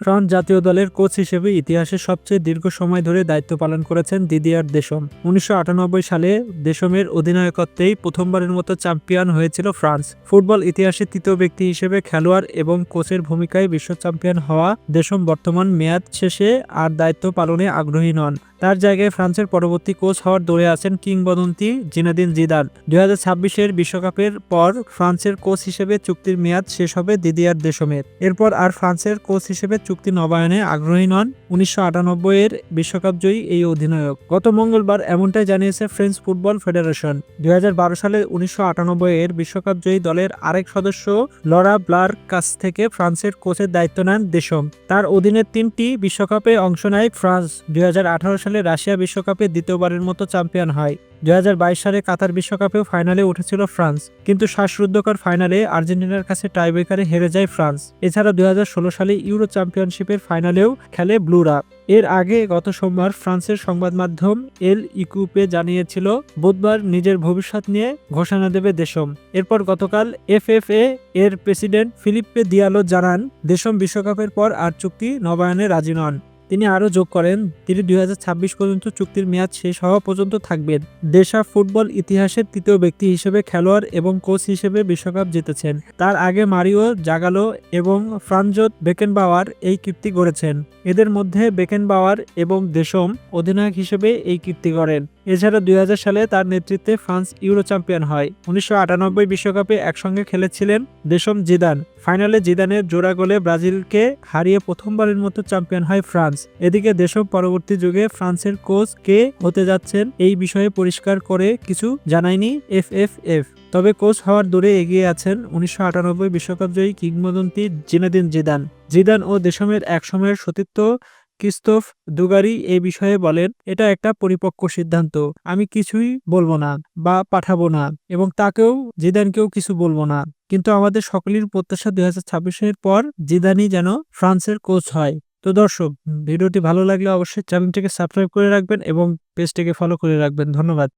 France জাতীয় দলের coach হিসেবে ইতিহাসে সবচেয়ে দীর্ঘ সময় ধরে দায়িত্ব পালন করেছেন দিদিয়ার দেশম। উনিশশো আটানব্বই সালে দেশমের অধিনায়কত্বেই প্রথমবারের মতো চ্যাম্পিয়ন হয়েছিল ফ্রান্স। ফুটবল ইতিহাসে তৃতীয় ব্যক্তি হিসেবে খেলোয়াড় এবং কোচের ভূমিকায় বিশ্ব চ্যাম্পিয়ন হওয়া দেশম বর্তমান মেয়াদ শেষে আর দায়িত্ব পালনে আগ্রহী নন। তার জায়গায় ফ্রান্সের পরবর্তী কোচ হওয়ার দৌড়ে আছেন কিংবদন্তি জিনাদিন জিদান। দুই হাজার ছাব্বিশের বিশ্বকাপের পর ফ্রান্সের কোচ হিসেবে চুক্তির মেয়াদ শেষ হবে দিদিয়ার দেশমের। এরপর আর ফ্রান্সের কোচ হিসেবে চুক্তি নবায়নে আগ্রহী নন উনিশশো এর বিশ্বকাপ জয়ী এই অধিনায়ক। গত মঙ্গলবার এমনটাই জানিয়েছে ফ্রেঞ্চ ফুটবল ফেডারেশন। দুই সালে উনিশশো আটানব্বই এর বিশ্বকাপ জয়ী দলের আরেক সদস্য লরা ব্লার কাছ থেকে ফ্রান্সের কোচের দায়িত্ব নেন দেশম। তার অধীনে তিনটি বিশ্বকাপে অংশ নেয় ফ্রান্স। দুই সালে রাশিয়া বিশ্বকাপে দ্বিতীয়বারের মতো চ্যাম্পিয়ন হয়। দুই হাজার বাইশ সালে কাতার বিশ্বকাপেও ফাইনালে উঠেছিল ফ্রান্স, কিন্তু শ্বাসরুদ্ধকর ফাইনালে আর্জেন্টিনার কাছে টাইব্রেকারে হেরে যায় ফ্রান্স। এছাড়া দুই হাজার ষোলো সালে ইউরো চ্যাম্পিয়নশিপের ফাইনালেও খেলে ব্লুরা এর আগে গত সোমবার ফ্রান্সের সংবাদ মাধ্যম এল ইকুপে জানিয়েছিল, বুধবার নিজের ভবিষ্যৎ নিয়ে ঘোষণা দেবে দেশম। এরপর গতকাল এফএফএ এর প্রেসিডেন্ট ফিলিপ্পে দিয়ালো জানান, দেশম বিশ্বকাপের পর আর চুক্তি নবায়নে রাজি নন। তিনি আরও যোগ করেন, তিনি দুই হাজার ছাব্বিশ পর্যন্ত চুক্তির মেয়াদ শেষ হওয়া পর্যন্ত থাকবেন। দেশা ফুটবল ইতিহাসের তৃতীয় ব্যক্তি হিসেবে খেলোয়াড় এবং কোচ হিসেবে বিশ্বকাপ জিতেছেন। তার আগে মারিও জাগালো এবং ফ্রানজোত বেকেনবাওয়ার এই কীর্তি গড়েছেন। এদের মধ্যে বেকেনবাওয়ার এবং দেশম অধিনায়ক হিসেবে এই কীর্তি গড়েন। এছাড়া দুই হাজার সালে তার নেতৃত্বে ফ্রান্স ইউরো চ্যাম্পিয়ন হয়। উনিশশো বিশ্বকাপে একসঙ্গে খেলেছিলেন দেশম জিদান। ফাইনালে জিদানের জোড়া গোলে ব্রাজিলকে হারিয়ে প্রথমবারের মতো চ্যাম্পিয়ন হয় ফ্রান্স। এদিকে দেশম পরবর্তী যুগে ফ্রান্সের কোচ কে হতে যাচ্ছেন এই বিষয়ে পরিষ্কার করে কিছু জানায়নি এফএফএফ। তবে কোচ হওয়ার দূরে এগিয়ে আছেন উনিশশো আটানব্বই বিশ্বকাপজয়ী কিংবদন্তি জিনেদিন জিদান। জিদান ও দেশমের একসময়ের সতীর্থ ক্রিস্তোফ দুগারি এ বিষয়ে বলেন, এটা একটা পরিপক্ক সিদ্ধান্ত। আমি কিছুই বলব না বা পাঠাবো না এবং তাকেও, জিদানকেও কিছু বলব না। কিন্তু আমাদের সকলের প্রত্যাশা দুই হাজার পর জিদানি যেন ফ্রান্সের কোচ হয়। তো দর্শক, ভিডিওটি ভালো লাগলে অবশ্যই চ্যানেলটিকে সাবস্ক্রাইব করে রাখবেন এবং পেজটিকে ফলো করে রাখবেন। ধন্যবাদ।